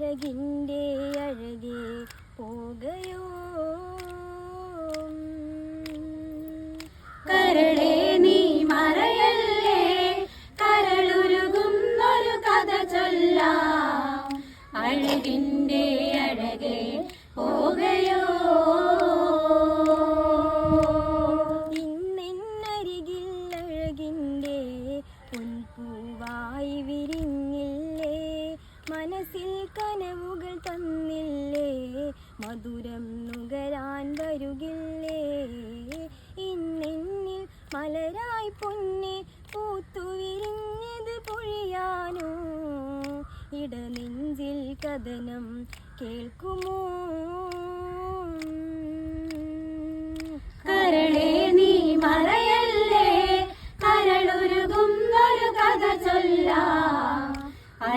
അഴകിന്റെ അഴകെ പോകയോ കരളെ നീ മറയല്ലേ കരളുരുകുന്നൊരു കഥ ചൊല്ലാം അഴകിന്റെ മനസ്സിൽ കനവുകൾ തന്നില്ലേ? മധുരം നുകരാൻ വരുകില്ലേ? ഇന്നെന്നിൽ മലരായി പൊന്നെ പൂത്തുവിരിഞ്ഞത് പൊഴിയാനോ? ഇടനെഞ്ചിൽ കഥനം കേൾക്കുമോ?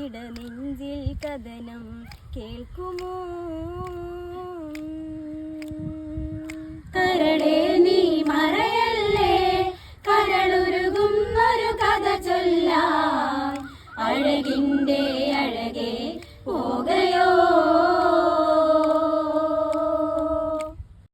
ഇട കഥനം കേൾക്കുമോ? കരളെ നീ മറയല്ലേ? കരളുരുകുന്നൊരു കഥ ചൊല്ലാം. അഴകിന്റെ അഴകെ പോകയോ?